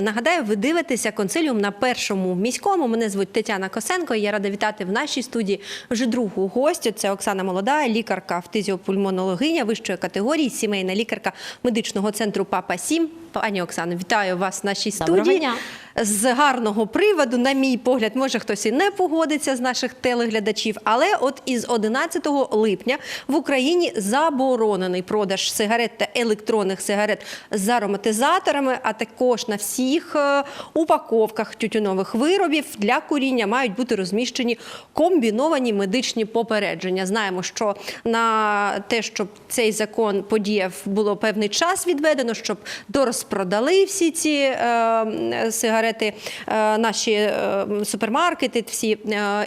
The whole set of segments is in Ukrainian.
нагадаю, ви дивитеся консиліум на першому міському. Мене звуть Тетяна Косенко. і Я рада вітати в нашій студії вже другу гостю. Це Оксана Молода, лікарка фтизіопульмонологиня вищої категорії, сімейна лікарка медичного центру Папа 7 Пані Оксано, вітаю вас в нашій Доброго студії. дня. З гарного приводу, на мій погляд, може хтось і не погодиться з наших телеглядачів, але от із 11 липня в Україні заборонений продаж сигарет та електронних сигарет з ароматизаторами, а також на всіх е, упаковках тютюнових виробів для куріння мають бути розміщені комбіновані медичні попередження. Знаємо, що на те, щоб цей закон подіяв, було певний час відведено, щоб дорозпродали всі ці е, сигарети е, наші е, супермаркети. Всі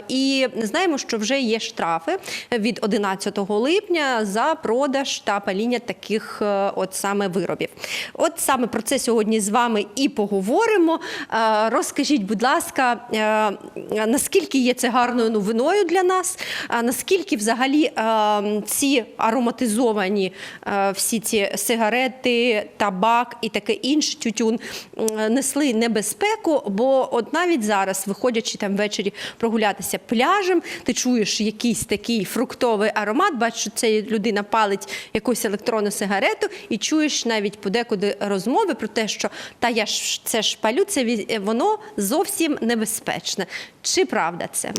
і знаємо, що вже є штрафи від 11 липня за продаж та паління таких от саме виробів. От саме про це сьогодні з вами і поговоримо. Розкажіть, будь ласка, наскільки є це гарною новиною для нас? А наскільки взагалі ці ароматизовані всі ці сигарети, табак і таке інше тютюн несли небезпеку? Бо от навіть зараз, виходячи там ввечері прогулятися пляжем, ти чуєш якийсь такий фруктовий аромат, бачиш, що це людина палить якусь електронну сигарету, і чуєш навіть подекуди розмови про те, що та я ж це ж палю, це воно зовсім небезпечне. Чи правда це?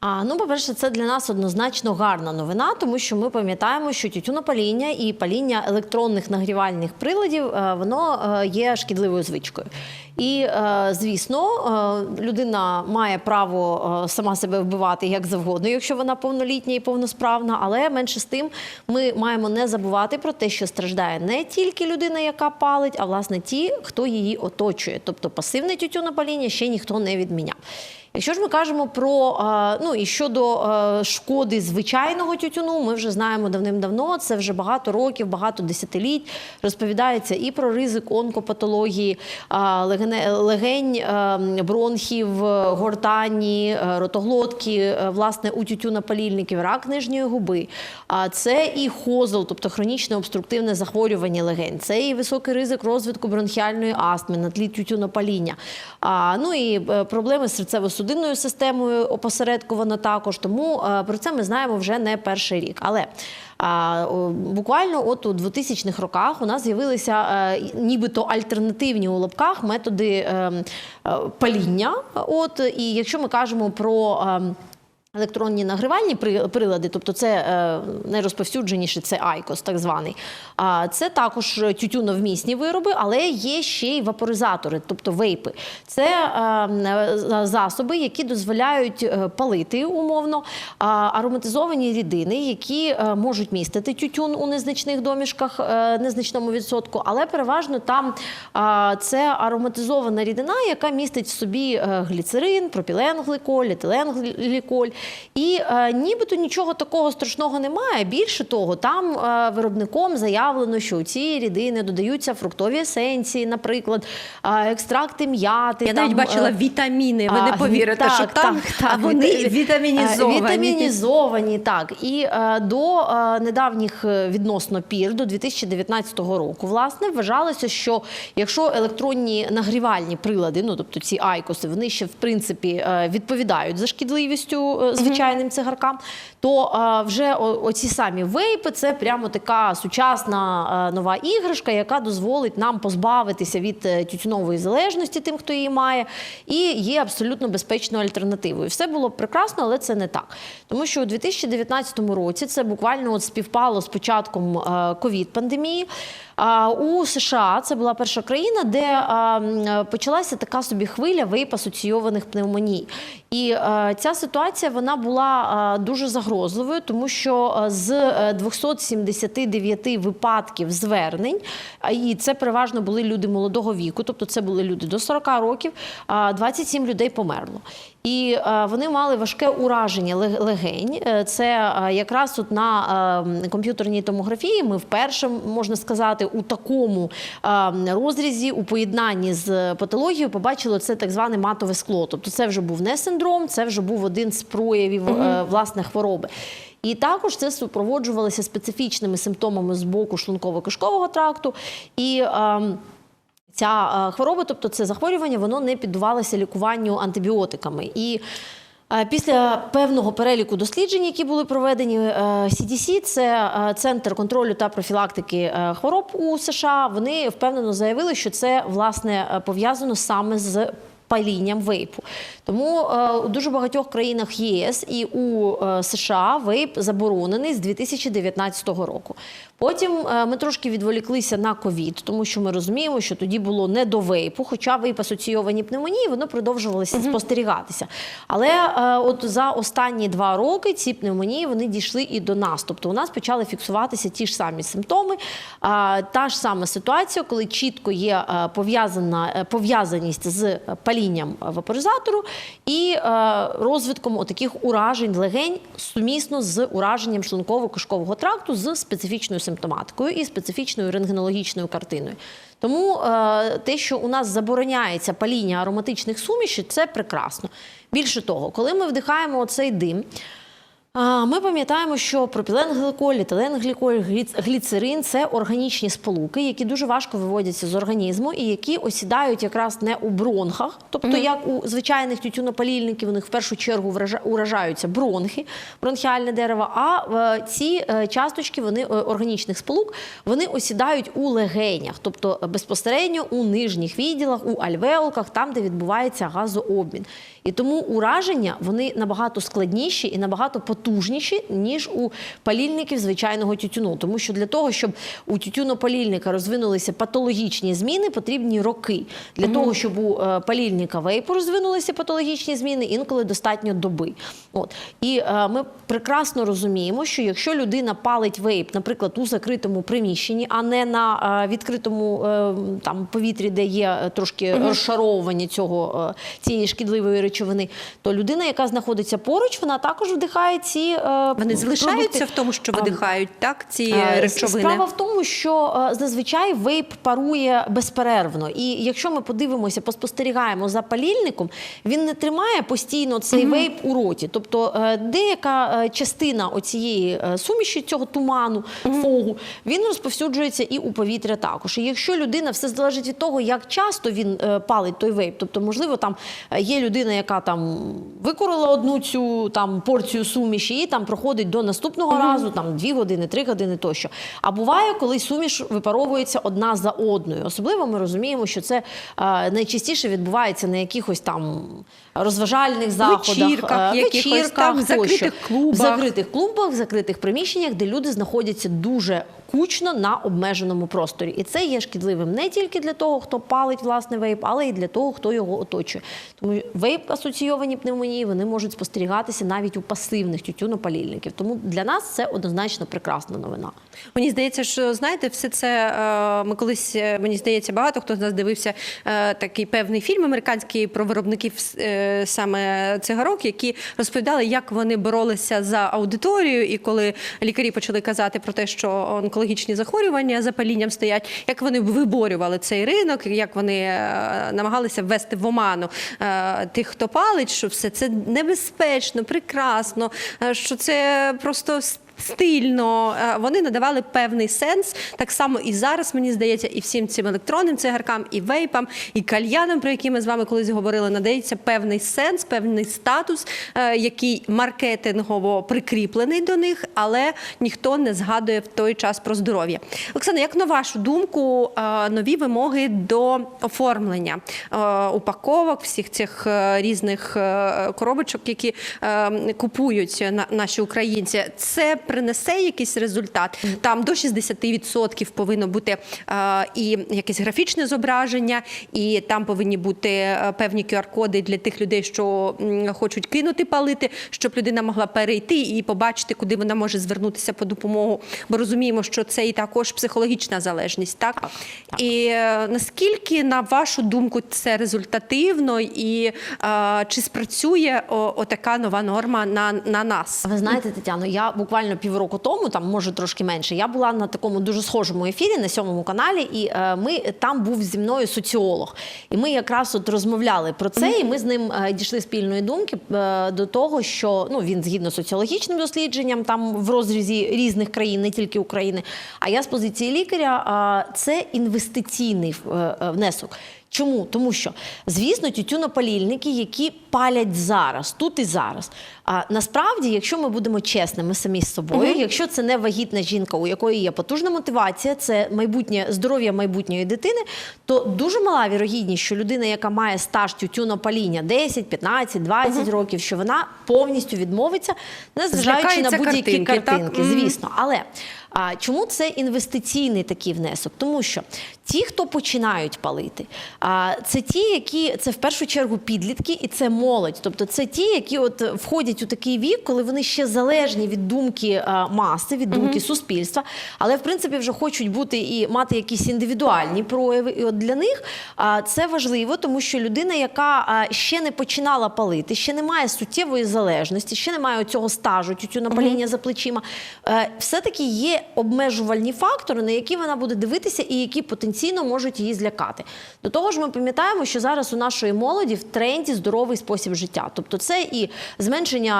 А, ну, по-перше, це для нас однозначно гарна новина, тому що ми пам'ятаємо, що тютюнопаління і паління електронних нагрівальних приладів е, воно е, є шкідливою звичкою. І, е, звісно, людина має право сама себе вбивати як завгодно, якщо вона повнолітня і повносправна. Але менше з тим ми маємо не забувати про те, що страждає не тільки людина, яка палить, а власне ті, хто її оточує. Тобто пасивне тютюнопаління ще ніхто не відміняв. Якщо ж ми кажемо про ну і щодо шкоди звичайного тютюну, ми вже знаємо давним-давно. Це вже багато років, багато десятиліть розповідається і про ризик онкопатології, легень, бронхів, гортані, ротоглотки, власне, у тютюнопалільників, рак нижньої губи. А це і хозол, тобто хронічне обструктивне захворювання легень, це і високий ризик розвитку бронхіальної астми на тлі тютюнопаління. Ну і е, проблеми з серцево-судинною системою опосередковано також. Тому е, про це ми знаємо вже не перший рік. Але буквально от у 2000-х роках у нас з'явилися е, нібито альтернативні у лапках методи е, е, паління. От і якщо ми кажемо про е, Електронні нагрівальні при- прилади, тобто це е, найрозповсюдженіше, це айкос, так званий. Це також тютюновмісні вироби, але є ще й вапоризатори, тобто вейпи. Це е, засоби, які дозволяють е, палити умовно ароматизовані рідини, які е, можуть містити тютюн у незначних домішках, е, незначному відсотку, але переважно там це ароматизована рідина, яка містить в собі е, гліцерин, пропіленгликоль, етиленгліколь. І е, нібито нічого такого страшного немає. Більше того, там е, виробником заявлено, що у ці рідини додаються фруктові есенції, наприклад, е, екстракти м'яти. Я там, навіть бачила е, вітаміни. Ви не повірите, так, що там так, так, а вони віта- вітамінізовані. е, Вітамінізовані, так. І е, до е, недавніх е, відносно пір, до 2019 року, власне, вважалося, що якщо електронні нагрівальні прилади, ну тобто ці айкоси, вони ще в принципі е, відповідають за шкідливістю е, звичайним цигаркам, то вже оці самі вейпи це прямо така сучасна нова іграшка, яка дозволить нам позбавитися від е, тютюнової залежності тим, хто її має, і є абсолютно безпечною альтернативою. Все було прекрасно, але це не так. Тому що у 2019 році це буквально от співпало з початком е, ковід-пандемії. У США це була перша країна, де почалася така собі хвиля вейп асоційованих пневмоній. І е, ця ситуація вона була дуже загрозливою, тому що е, з е, 279 випадків звернень, і це переважно були люди молодого віку, тобто це були люди до 40 років, 27 людей померло. І е, вони мали важке ураження лег- легень. Е, Це е, якраз от на е, комп'ютерній томографії ми вперше можна сказати у такому е, розрізі, у поєднанні з патологією, побачили це так зване матове скло. Тобто, це вже був не синдром, це вже був один з проявів власне хвороби. І також це супроводжувалося специфічними симптомами з боку шлунково-кишкового тракту. І ем, ця е, хвороба, тобто це захворювання, воно не піддавалося лікуванню антибіотиками. І е, Після певного переліку досліджень, які були проведені, CDC, це е, центр контролю та профілактики хвороб у США. Вони впевнено заявили, що це власне пов'язано саме з палінням вейпу. Тому у дуже багатьох країнах ЄС і у США вейп заборонений з 2019 року. Потім е, ми трошки відволіклися на ковід, тому що ми розуміємо, що тоді було не до вейпу, хоча вейп асоційовані пневмонії, воно продовжувалося спостерігатися. Але е, от за останні два роки ці пневмонії вони дійшли і до нас. Тобто у нас почали фіксуватися ті ж самі симптоми. Та ж сама ситуація, коли чітко є е, пов'язана пов'язаність з палінням вапоризатору і розвитком отаких уражень легень сумісно з ураженням шлунково-кишкового тракту з специфічною симптоматикою і специфічною рентгенологічною картиною. Тому е, те, що у нас забороняється паління ароматичних сумішей, це прекрасно. Більше того, коли ми вдихаємо цей дим. Ми пам'ятаємо, що пропіленгликоль, етиленгліколь, гліц- гліцерин це органічні сполуки, які дуже важко виводяться з організму і які осідають якраз не у бронхах, тобто як у звичайних тютюнопалільників, у них в першу чергу уражаються бронхи, бронхіальне дерево. А е, ці е, часточки вони е, органічних сполук вони осідають у легенях, тобто безпосередньо у нижніх відділах, у альвеолках, там, де відбувається газообмін. І тому ураження вони набагато складніші і набагато потужніші, ніж у палільників звичайного тютюну. Тому що для того, щоб у тютюнопалільника розвинулися патологічні зміни, потрібні роки. Для того, щоб у е, палільника вейпу розвинулися патологічні зміни, інколи достатньо доби. От. І е, ми прекрасно розуміємо, що якщо людина палить вейп, наприклад, у закритому приміщенні, а не на е, відкритому е, там, повітрі, де є е, трошки розшаровування цього, е, цієї шкідливої речовини, то людина, яка знаходиться поруч, вона також вдихає ці е, Вони залишаються в тому, що видихають, так? Ці Е, речовини. Справа в тому, що е, зазвичай вейп парує безперервно. І якщо ми подивимося, поспостерігаємо за палільником, він не тримає постійно цей вейп у роті. Тобто деяка частина оцієї суміші, цього туману, фогу, він розповсюджується і у повітря також. І якщо людина все залежить від того, як часто він палить той вейп, тобто, можливо, там є людина, яка там викорила одну цю там порцію суміші і там проходить до наступного разу, там дві години, три години тощо. А буває, коли суміш випаровується одна за одною. Особливо ми розуміємо, що це е, найчастіше відбувається на якихось там розважальних заходах, Вечірках е, якихось вечірках закритих клубах. В закритих клубах, в закритих приміщеннях, де люди знаходяться дуже кучно на обмеженому просторі. І це є шкідливим не тільки для того, хто палить власне вейп, але й для того, хто його оточує. Тому вейп асоційовані пневмонії вони можуть спостерігатися навіть у пасивних тютюнопалільників. Тому для нас це однозначно прекрасна новина. Мені здається, що знаєте, все це е, ми колись, е, мені здається, багато хто з нас дивився такий певний фільм американський про виробників саме цигарок, які розповідали, як вони боролися за аудиторію, і коли лікарі почали казати про те, що онкологічні захворювання за палінням стоять, як вони виборювали цей ринок, як вони е, намагалися ввести в оману е, тих, хто палить, що все це небезпечно, прекрасно, е, що це просто стильно. Е, Вони надавали певний сенс. Так само і зараз, мені здається, і всім цим електронним цигаркам, і вейпам, і кальянам, про які ми з вами колись говорили, надається певний сенс, певний статус, е, який маркетингово прикріплений до них, але ніхто не згадує в той час про здоров'я. Оксана, як на вашу думку, е, нові вимоги до оформлення упаковок, всіх цих різних коробочок, які купують на- наші українці, це принесе якийсь результат? Там до 60% повинно бути е, і якесь графічне зображення, і там повинні бути е, певні QR-коди для тих людей, що хочуть кинути палити, щоб людина могла перейти і побачити, куди вона може звернутися по допомогу. Бо розуміємо, що це і також психологічна залежність, так? І е, наскільки, на вашу думку, це результативно, і е, чи спрацює о, отака нова норма на, на нас? Ви знаєте, Тетяно, я буквально буквально півроку тому, там може трошки менше, я була на такому дуже схожому ефірі на сьомому каналі, і е, ми там був зі мною соціолог. І ми якраз от розмовляли про це, і ми з ним е, дійшли спільної думки е, до того, що ну він згідно соціологічним дослідженням, там в розрізі різних країн, не тільки України. А я з позиції лікаря, е, це інвестиційний е, е, внесок. Чому? Тому що, звісно, тютюнопалільники, які палять зараз, тут і зараз. А насправді, якщо ми будемо чесними самі з собою, якщо це не вагітна жінка, у якої є потужна мотивація, це майбутнє здоров'я майбутньої дитини, то дуже мала вірогідність, що людина, яка має стаж тютюнопаління 10, 15, 20 років, що вона повністю відмовиться, незважаючи на будь-які картинки, картинки, звісно. Але а, чому це інвестиційний такий внесок? Тому що ті, хто починають палити, а, це ті, які це в першу чергу підлітки, і це молодь. Тобто це ті, які от входять у такий вік, коли вони ще залежні від думки маси, від думки суспільства, але в принципі вже хочуть бути і мати якісь індивідуальні прояви. І от для них це важливо, тому що людина, яка ще не починала палити, ще не має суттєвої залежності, ще не має цього стажу тютюнопаління за плечима, е, все-таки є обмежувальні фактори, на які вона буде дивитися, і які потенційно можуть її злякати. До того ж, ми пам'ятаємо, що зараз у нашої молоді в тренді здоровий спосіб життя. Тобто, це і зменшення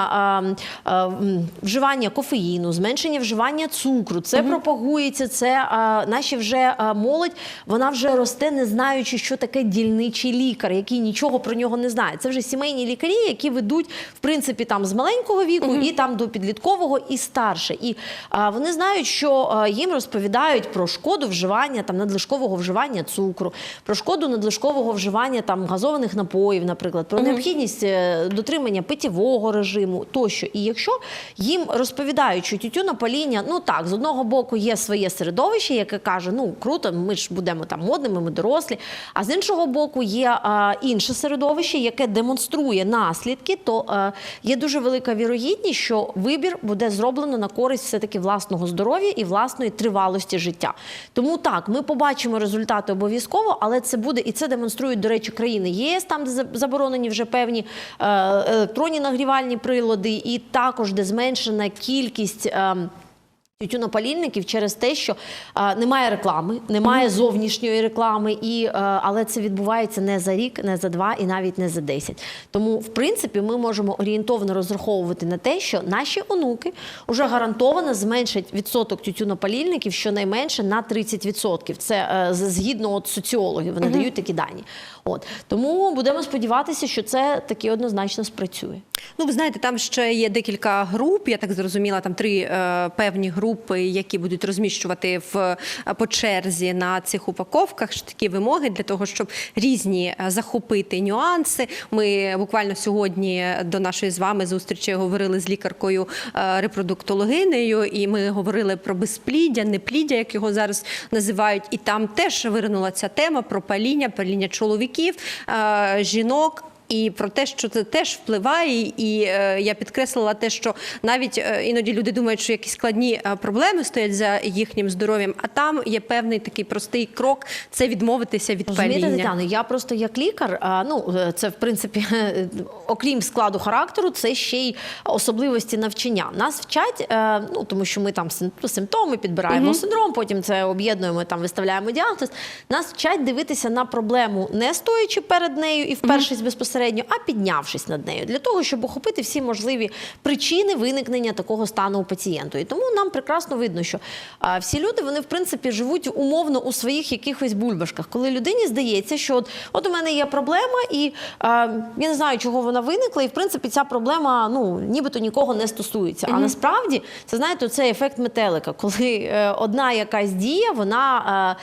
а, м, вживання кофеїну, зменшення вживання цукру. Це пропагується. Це а, наші вже а, молодь, вона вже росте, не знаючи, що таке дільничий лікар, який нічого про нього не знає. Це вже сімейні лікарі, які ведуть в принципі там з маленького віку і там до підліткового і старше. І а, вони знають, що їм розповідають про шкоду вживання там надлишкового вживання цукру, про шкоду надлишкового вживання там газованих напоїв, наприклад, про необхідність е, дотримання питєвого режиму тощо. І якщо їм розповідають, що тютюнопаління, ну так, з одного боку є своє середовище, яке каже, ну круто, ми ж будемо там модними, ми дорослі. А з іншого боку, є а, інше середовище, яке демонструє наслідки, то е, є дуже велика вірогідність, що вибір буде зроблено на користь все-таки власного здоров'я і власної тривалості життя. Тому так, ми побачимо результати обов'язково, але це буде і це демонструють, до речі, країни ЄС, там де заборонені вже певні електронні нагрівальні прилади, і також де зменшена кількість. Е, Тютюнопалільників через те, що а, немає реклами, немає зовнішньої реклами, і, а, але це відбувається не за рік, не за два і навіть не за десять. Тому, в принципі, ми можемо орієнтовно розраховувати на те, що наші онуки вже гарантовано зменшать відсоток тютюнопалільників щонайменше на 30%. Це е, з- згідно от соціологів, вони дають такі дані. От тому будемо сподіватися, що це таки однозначно спрацює. Ну, ви знаєте, там ще є декілька груп. Я так зрозуміла, там три е, певні групи, які будуть розміщувати в е, по черзі на цих упаковках. Такі вимоги для того, щоб різні е, захопити нюанси. Ми буквально сьогодні до нашої з вами зустрічі говорили з лікаркою е, репродуктологинею, і ми говорили про безпліддя, непліддя, як його зараз називають. І там теж виринула ця тема про паління, паління чоловіків, е, жінок. І про те, що це теж впливає, і е, я підкреслила те, що навіть е, іноді люди думають, що якісь складні е, проблеми стоять за їхнім здоров'ям, а там є певний такий простий крок це відмовитися від Розумієте, паління. Тетяно, я просто як лікар, ну це в принципі, окрім складу характеру, це ще й особливості навчання. Нас вчать, ну тому що ми там сим- симптоми підбираємо синдром, потім це об'єднуємо, там виставляємо діагноз. Нас вчать дивитися на проблему не стоячи перед нею і впершись безпосередньо, а піднявшись над нею, для того, щоб охопити всі можливі причини виникнення такого стану у пацієнту. І тому нам прекрасно видно, що всі люди вони в принципі живуть умовно у своїх якихось бульбашках. Коли людині здається, що от, от у мене є проблема, і я не знаю, чого вона виникла, і в принципі ця проблема ну нібито нікого не стосується. А насправді це знаєте, це ефект метелика, коли е, одна якась дія, вона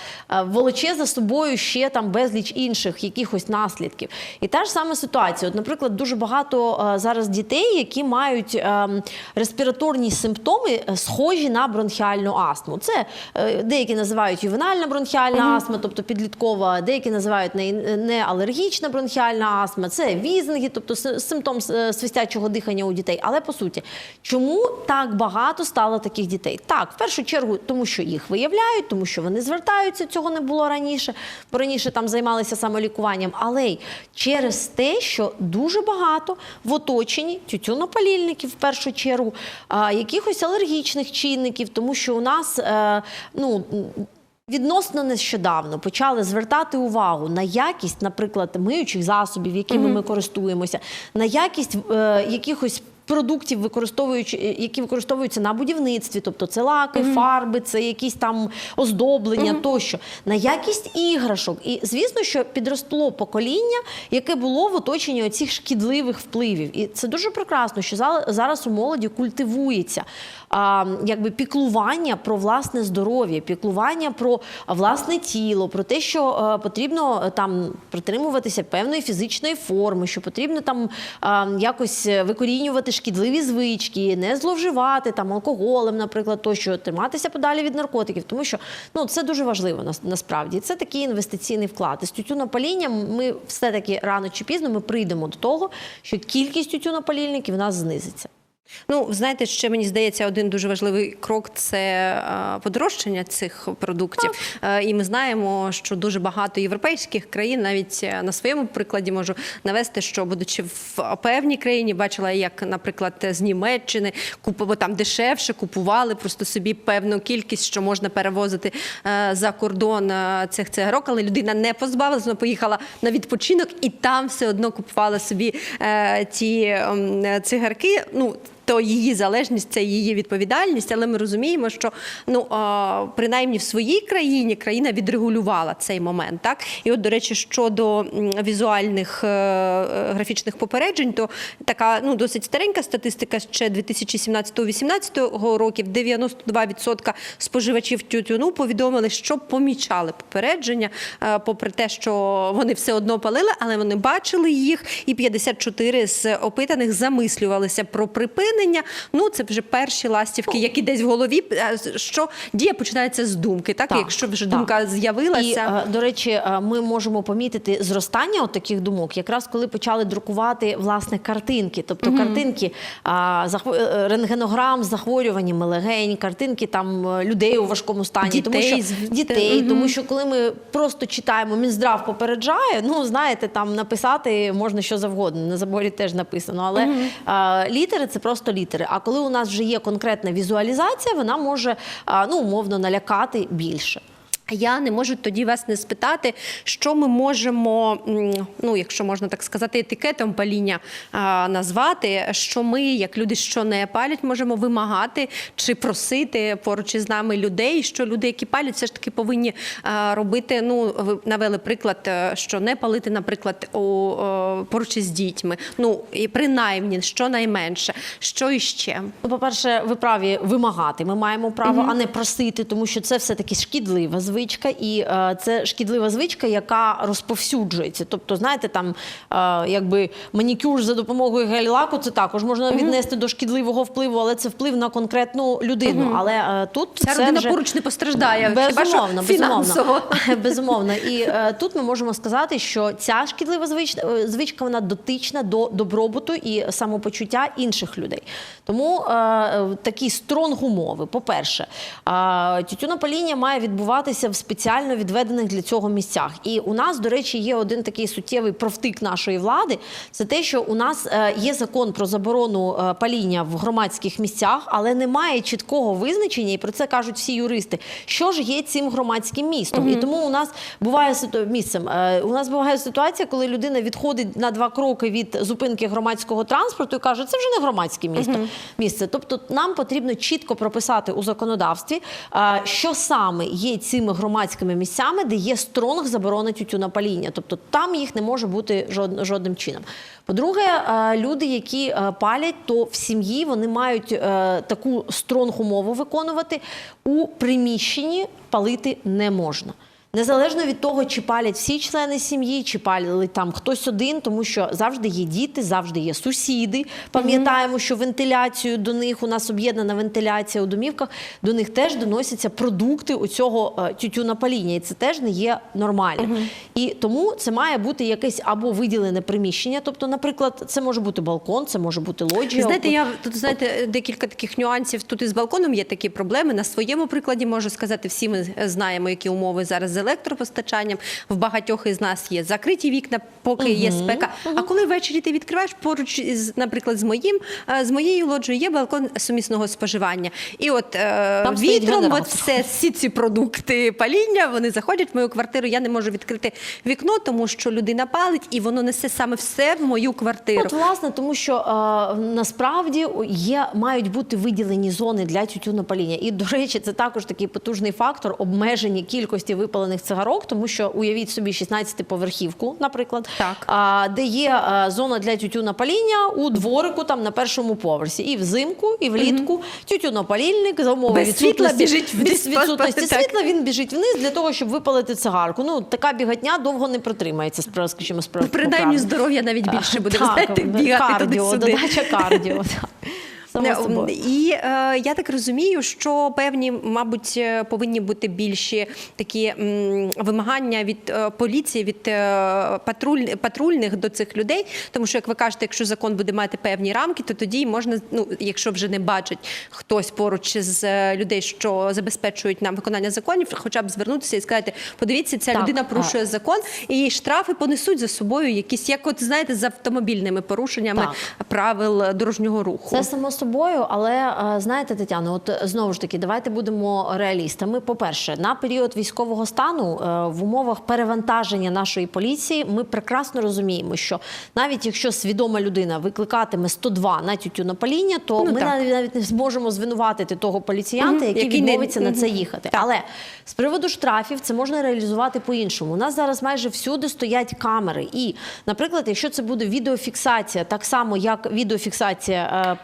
волоче за собою ще там безліч інших якихось наслідків. І та ж сама ситуація. От, наприклад, дуже багато е, зараз дітей, які мають е, респіраторні симптоми, е, схожі на бронхіальну астму. Це е, деякі називають ювенальна бронхіальна астма, тобто підліткова, деякі називають не, алергічна бронхіальна астма, це візинги, тобто симптом свистячого дихання у дітей. Але по суті, чому так багато стало таких дітей? Так, в першу чергу, тому що їх виявляють, тому що вони звертаються, цього не було раніше, бо раніше там займалися самолікуванням, але й через те, те, що дуже багато в оточенні тютюнопалільників в першу чергу, якихось алергічних чинників, тому що у нас е, ну. Відносно нещодавно почали звертати увагу на якість, наприклад, миючих засобів, якими ми користуємося, на якість е, якихось продуктів, використовуючи, е, які використовуються на будівництві, тобто це лаки, фарби, це якісь там оздоблення тощо, на якість іграшок. І звісно, що підросло покоління, яке було в оточенні оцих шкідливих впливів. І це дуже прекрасно, що зараз у молоді культивується а, якби піклування про власне здоров'я, піклування про власне тіло, про те, що е, потрібно е, там притримуватися певної фізичної форми, що потрібно там а, якось е, викорінювати шкідливі звички, не зловживати там алкоголем, наприклад, тощо триматися подалі від наркотиків, тому що ну це дуже важливо нас- насправді. Це такий інвестиційний вклад. І з тютюнопалінням ми все таки рано чи пізно ми прийдемо до того, що кількість тютюнопалільників у нас знизиться. Ну, знаєте, ще мені здається, один дуже важливий крок це подорожчання цих продуктів. Е, І ми знаємо, що дуже багато європейських країн, навіть е, на своєму прикладі можу навести, що будучи в певній країні, бачила, як, наприклад, з Німеччини купували там дешевше, купували просто собі певну кількість, що можна перевозити е, за кордон е, цих цигарок, але людина не позбавилася, вона поїхала на відпочинок і там все одно купувала собі ті е, цигарки. Ну то її залежність, це її відповідальність, але ми розуміємо, що ну принаймні в своїй країні країна відрегулювала цей момент. Так і от, до речі, щодо візуальних е, е, графічних попереджень, то така ну досить старенька статистика ще 2017-2018 років. 92% споживачів тютюну повідомили, що помічали попередження, е, попри те, що вони все одно палили, але вони бачили їх, і 54 з опитаних замислювалися про припинення. Ну це вже перші ластівки, які десь в голові. е, Що дія починається з думки, так, Так, якщо вже так. думка з'явилася. І, е, до речі, е, ми можемо помітити зростання от таких думок, якраз коли почали друкувати власне картинки, тобто картинки а, захво- е, рентгенограм з захворюваннями легень, картинки там людей у важкому стані, Дітей тому з- що дітей, Мгм. тому що коли ми просто читаємо Мінздрав попереджає, ну знаєте, там написати можна що завгодно. На заборі теж написано, але е, літери це просто літери. А коли у нас вже є конкретна візуалізація, вона може ну умовно налякати більше. Я не можу тоді вас не спитати, що ми можемо, ну якщо можна так сказати, етикетом паління а, назвати, що ми, як люди, що не палять, можемо вимагати чи просити поруч із нами людей, що люди, які палять, все ж таки повинні а, робити. Ну, ви навели приклад, е, що не палити, наприклад, у, о, поруч із дітьми. Ну і принаймні, що найменше, що іще. Ну, по-перше, ви праві вимагати. Ми маємо право, а не просити, тому що це все таки шкідлива звичка, і е, це шкідлива звичка, яка розповсюджується. Тобто, знаєте, там е, якби манікюр за допомогою гель-лаку, це також можна віднести до шкідливого впливу, але це вплив на конкретну людину. Але е, тут Ця це родина вже... поруч не постраждає. Безумовно, безумовно. безумовно. І е, тут ми можемо сказати, що ця шкідлива звичка, звичка вона дотична до добробуту і самопочуття інших людей. Тому такі стронг умови. По-перше, е, тютюнопаління має відбуватися в спеціально відведених для цього місцях. І у нас, до речі, є один такий суттєвий провтик нашої влади. Це те, що у нас е, є закон про заборону е, паління в громадських місцях, але немає чіткого визначення, і про це кажуть всі юристи. Що ж є цим громадським містом? І тому у нас буває місцем. е, У нас буває ситуація, коли людина відходить на два кроки від зупинки громадського транспорту і каже, це вже не громадське місто місце. Тобто, нам потрібно чітко прописати у законодавстві, що саме є цими громадськими місцями, де є стронг заборони тютюнопаління. Тобто там їх не може бути жод- жодним чином. По-друге, е, люди, які е, палять, то в сім'ї вони мають е, таку стронг умову виконувати у приміщенні палити не можна. Незалежно від того, чи палять всі члени сім'ї, чи палили там хтось один, тому що завжди є діти, завжди є сусіди. Пам'ятаємо, що вентиляцію до них у нас об'єднана вентиляція у домівках, до них теж доносяться продукти оцього е, тютюнопаління, і це теж не є нормально. І тому це має бути якесь або виділене приміщення. Тобто, наприклад, це може бути балкон, це може бути лоджія. Знаєте, я тут знаєте декілька таких нюансів. Тут із балконом є такі проблеми. На своєму прикладі можу сказати, всі ми знаємо, які умови зараз електропостачанням. В багатьох із нас є закриті вікна, поки є спека. А коли ввечері ти відкриваєш поруч із, наприклад, з моїм е, з моєю лоджією є балкон сумісного споживання. І от е, вітром, от все, всі ці продукти паління, вони заходять в мою квартиру. Я не можу відкрити вікно, тому що людина палить, і воно несе саме все в мою квартиру. От, власне, тому що е, насправді є, мають бути виділені зони для тютюнопаління. І, до речі, це також такий потужний фактор обмеження кількості випалених цигарок, тому що уявіть собі 16-поверхівку, наприклад, Так. а, де є е, зона для тютюнопаління у дворику там на першому поверсі. І взимку, і влітку тютюнопалільник за умови Без відсутності- біжить без відсутності так. світла, він біжить вниз для того, щоб випалити цигарку. Ну, така бігатня довго не протримається, справ- скажімо, справ. Принаймні здоров'я навіть більше буде ви знаєте, бігати кардіо, туди-сюди. додача кардіо. так. Само собою. І е, я так розумію, що певні, мабуть, е, повинні бути більші такі м, вимагання від е, поліції, від е, патруль, патрульних до цих людей. Тому що, як ви кажете, якщо закон буде мати певні рамки, то тоді можна, ну якщо вже не бачить хтось поруч з е, людей, що забезпечують нам виконання законів, хоча б звернутися і сказати: подивіться, ця Так, людина а- порушує закон, і штрафи понесуть за собою якісь, як от знаєте, з автомобільними порушеннями Так. правил дорожнього руху. Це само собою, але е, знаєте, Тетяно, от е, знову ж таки, давайте будемо реалістами. По-перше, на період військового стану е, в умовах перевантаження нашої поліції ми прекрасно розуміємо, що навіть якщо свідома людина викликатиме 102 на тютюнопаління, то Ну, ми так. навіть, не зможемо звинуватити того поліціянта, який, який не- відмовиться на це їхати. Але з приводу штрафів це можна реалізувати по-іншому. У нас зараз майже всюди стоять камери. І, наприклад, якщо це буде відеофіксація, так само як відеофіксація е,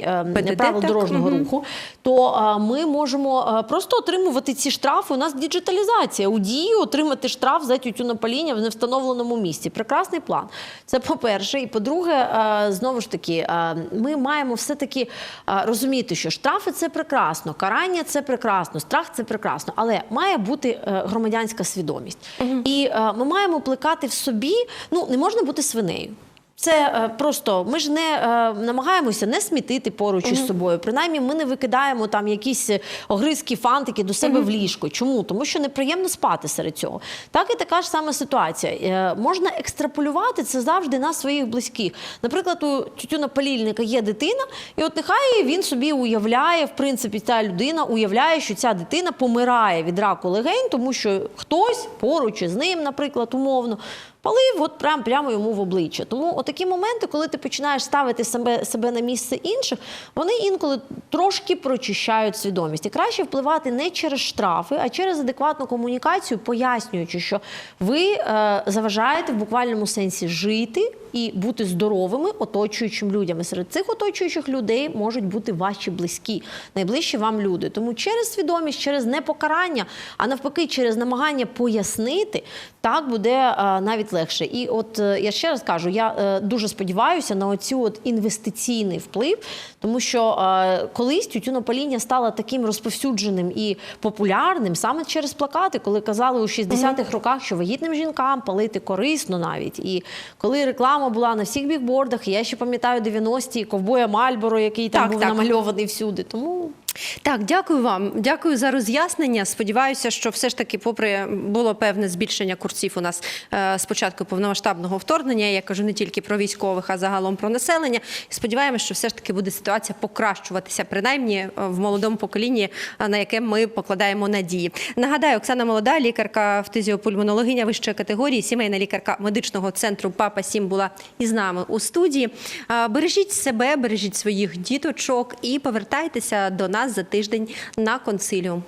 порушень е, правил дорожнього руху, то е, ми можемо е, просто отримувати ці штрафи. У нас діджиталізація. У дії отримати штраф за тютюнопаління в невстановленому місці. Прекрасний план. Це по-перше. І по-друге, е, знову ж таки, ми маємо все-таки е, розуміти, що штрафи це прекрасно, карання це прекрасно, страх це прекрасно, але має бути громадянська свідомість. І ми маємо плекати в собі, ну не можна бути свинею. Це е, просто ми ж не е, намагаємося не смітити поруч із собою. Принаймні, ми не викидаємо там якісь е, огризки, фантики до себе в ліжко. Чому? Тому що неприємно спати серед цього. Так і така ж сама ситуація. Е, можна екстраполювати це завжди на своїх близьких. Наприклад, у тютюнопалільника є дитина, і от нехай він собі уявляє, в принципі, ця людина уявляє, що ця дитина помирає від раку легень, тому що хтось поруч із ним, наприклад, умовно. Палив от прям прямо йому в обличчя. Тому отакі моменти, коли ти починаєш ставити себе, себе на місце інших, вони інколи трошки прочищають свідомість. І краще впливати не через штрафи, а через адекватну комунікацію, пояснюючи, що ви е, заважаєте в буквальному сенсі жити і бути здоровими оточуючим людям. І серед цих оточуючих людей можуть бути ваші близькі, найближчі вам люди. Тому через свідомість, через непокарання, а навпаки, через намагання пояснити, так буде е, навіть легше. І от е, я ще раз кажу, я е, дуже сподіваюся на оцю от інвестиційний вплив, тому що е, колись тютюнопаління стало таким розповсюдженим і популярним саме через плакати, коли казали у 60-х роках, що вагітним жінкам палити корисно навіть. І коли реклама була на всіх бікбордах, я ще пам'ятаю 90-ті, ковбоя Мальборо, який там Так, був так. намальований всюди. Тому Так, дякую вам. Дякую за роз'яснення. Сподіваюся, що все ж таки, попри було певне збільшення курсів у нас е, з початку повномасштабного вторгнення. Я кажу не тільки про військових, а загалом про населення. Сподіваємося, що все ж таки буде ситуація покращуватися, принаймні е, в молодому поколінні, е, на яке ми покладаємо надії. Нагадаю, Оксана Молода, лікарка фтизіопульмонологиня вищої категорії, сімейна лікарка медичного центру Папа Сім була із нами у студії. Е, Бережіть себе, бережіть своїх діточок і повертайтеся до нас за тиждень на консиліум.